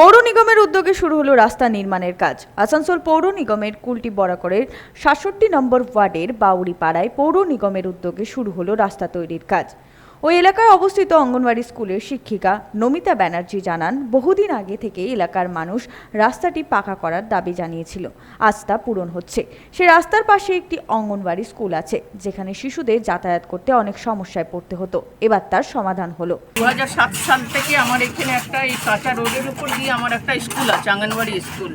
পৌর নিগমের উদ্যোগে শুরু হলো রাস্তা নির্মাণের কাজ। আসানসোল পৌর নিগমের কুলটি বরাকরের সাতষট্টি নম্বর ওয়ার্ডের বাউরি পাড়ায় পৌর নিগমের উদ্যোগে শুরু হলো রাস্তা তৈরির কাজ। ওই এলাকায় অবস্থিত অঙ্গনওয়াড়ি স্কুলের শিক্ষিকা নমিতা ব্যানার্জি জানান, বহুদিন আগে থেকে এলাকার মানুষ রাস্তাটি পাকা করার দাবি জানিয়েছিল। আজ তা পূরণ হচ্ছে। সে রাস্তার পাশে একটি অঙ্গনওয়াড়ি স্কুল আছে, যেখানে শিশুদের যাতায়াত করতে অনেক সমস্যায় পড়তে হতো। এবার তার সমাধান হলো। দু হাজার সাত সাল থেকে আমার এখানে একটা এই কাঁচা রোডের উপর দিয়ে আমার একটা স্কুল আছে আঙ্গনবাড়ি স্কুল।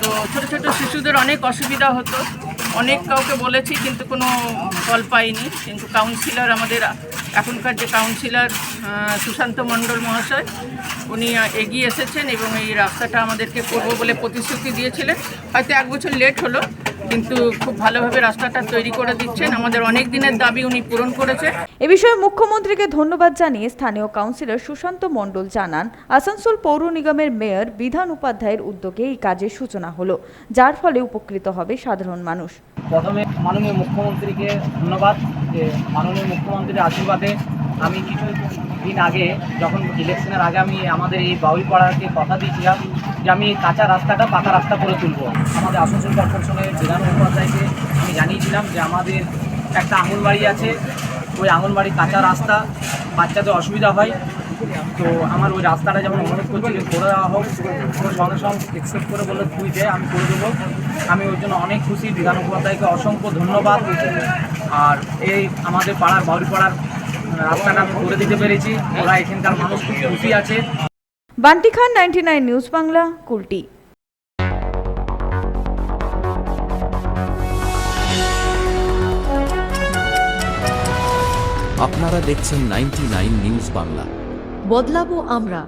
তো ছোট ছোট শিশুদের অনেক অসুবিধা হতো। অনেক কাউকে বলেছি, কিন্তু কোনো ফল পাইনি। কিন্তু কাউন্সিলর আমাদের, এখনকার যে কাউন্সিলর সুশান্ত মণ্ডল মহাশয়, উনি এগিয়ে এসেছেন এবং এই রাস্তাটা আমাদেরকে করব বলে প্রতিশ্রুতি দিয়েছিলেন। হয়তো এক বছর লেট হলো কিন্তু খুব ভালোভাবে রাস্তাটা তৈরি করে দিচ্ছেন। আমাদের অনেক দিনের দাবি উনি পূরণ করেছে। এ বিষয়ে মুখ্যমন্ত্রীকে ধন্যবাদ জানিয়ে স্থানীয় কাউন্সিলর সুশান্ত মণ্ডল জানান আসানসোল পৌর নিগমের মেয়র বিধান উপাধ্যায়ের উদ্যোগে এই কাজের সূচনা হলো যার ফলে উপকৃত হবে সাধারণ মানুষ। প্রথমে মাননীয় মুখ্যমন্ত্রীকে ধন্যবাদ যে মাননীয় মুখ্যমন্ত্রীর আশীর্বাদে আমি কিছু দিন আগে যখন ইলেকশনের আগে আমি আমাদের এই বাউরিপাড়াকে কথা দিয়েছিলাম যে আমি কাঁচা রাস্তাটা পাকা রাস্তা করে তুলব। আমাদের আসানসোল কর্পোরেশনের বিধান মুখোপাধ্যায়কে আমি জানিয়েছিলাম যে আমাদের একটা আঙুলবাড়ি আছে। ওই আঙুলবাড়ি কাঁচা রাস্তা, বাচ্চাদের অসুবিধা হয়। তো আমার ওই রাস্তাটা যেমন অনুরোধ করছি যে করে দেওয়া হোক তো সঙ্গে সঙ্গে এক্সেপ্ট করে বলল তুই দে, আমি করে দেবো। আমি ওর জন্য অনেক খুশি। বিধান উপাধ্যায়কে অসংখ্য ধন্যবাদ। আর এই আমাদের পাড়ার বাউরি পাড়ার রাস্তাটা আমি করে দিতে পেরেছি। ওরা এখানকার মানুষ খুব খুশি আছে। Bunty Khan ninety nine news Bangla Kulti. আপনারা দেখছেন নাইনটি নিউজ বাংলা। বদলাবো আমরা